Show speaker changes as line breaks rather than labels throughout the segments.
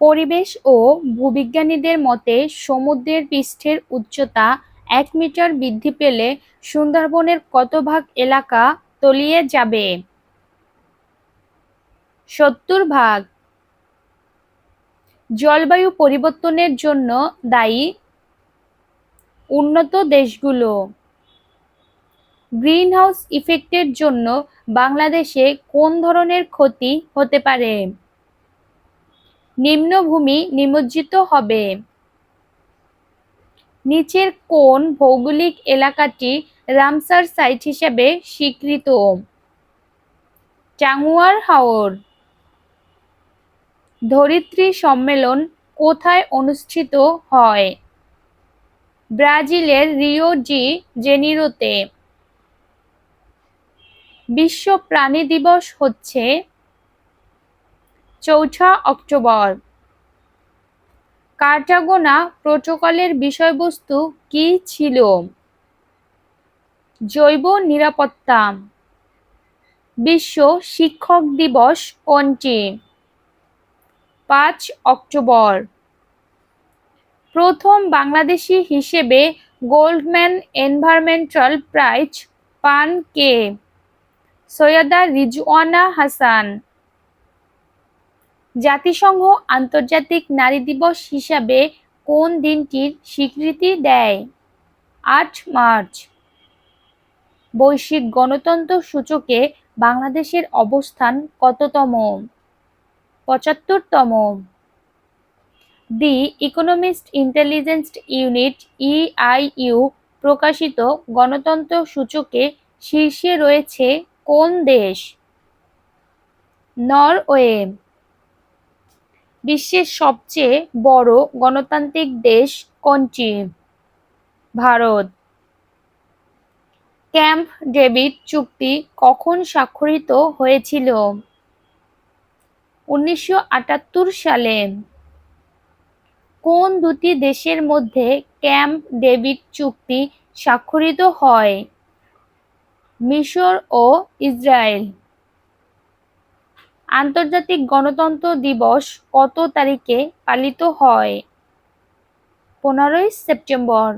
পরিবেশ ও ভূবিজ্ঞানীদের মতে সমুদ্রের পৃষ্ঠের উচ্চতা এক মিটার বৃদ্ধি পেলে সুন্দরবনের কত ভাগ এলাকা তলিয়ে যাবে? সত্তর ভাগ। জলবায়ু পরিবর্তনের জন্য দায়ী উন্নত দেশগুলো। গ্রিনহাউস ইফেক্টের জন্য বাংলাদেশে কোন ধরনের ক্ষতি হতে পারে? নিম্নভূমি নিমজ্জিত হবে। নিচের কোন ভৌগোলিক এলাকাটি রামসার সাইট হিসেবে স্বীকৃত। টাঙ্গুয়ার হাওর। ধরিত্রী সম্মেলন কোথায় অনুষ্ঠিত হয়? ব্রাজিলের রিও ডি জেনিরোতে। বিশ্ব প্রাণী দিবস হচ্ছে চৌঠা অক্টোবর। কার্টাগোনা প্রোটোকলের বিষয়বস্তু কি ছিল? জৈব নিরাপত্তা। বিশ্ব শিক্ষক দিবস কোনটি? পাঁচ অক্টোবর। প্রথম বাংলাদেশি হিসেবে গোল্ডম্যান এনভায়রনমেন্টাল প্রাইজ পান কে? সৈয়দা রিজওয়ানা হাসান। জাতিসংঘ আন্তর্জাতিক নারী দিবস হিসাবে কোন দিনটির স্বীকৃতি দেয়? আট মার্চ। বৈশ্বিক গণতন্ত্র সূচকে বাংলাদেশের অবস্থান কততম? পঁচাত্তরতম। The Economist Intelligence Unit EIU প্রকাশিত গণতন্ত্র সূচকে শীর্ষে রয়েছে কোন দেশ? নরওয়ে। বিশ্বের সবচেয়ে বড় গণতান্ত্রিক দেশ কোনটি? ভারত। ক্যাম্প ডেভিড চুক্তি কখন স্বাক্ষরিত হয়েছিল? উনিশশো আটাত্তর সালে। কোন দুটি দেশের মধ্যে ক্যাম্প ডেভিড চুক্তি স্বাক্ষরিত হয়? মিশর ও ইসরায়েল। আন্তর্জাতিক গণতন্ত্র দিবস কত তারিখে পালিত হয়? পনেরোই সেপ্টেম্বর।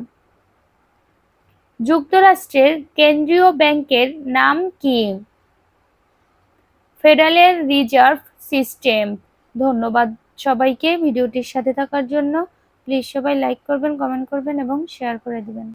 যুক্তরাষ্ট্রের কেন্দ্রীয় ব্যাংকের নাম কি? Federal reserve system. ধন্যবাদ সবাইকে ভিডিওটির সাথে থাকার জন্য। প্লিজ সবাই লাইক করবেন, কমেন্ট করবেন এবং শেয়ার করে দিবেন।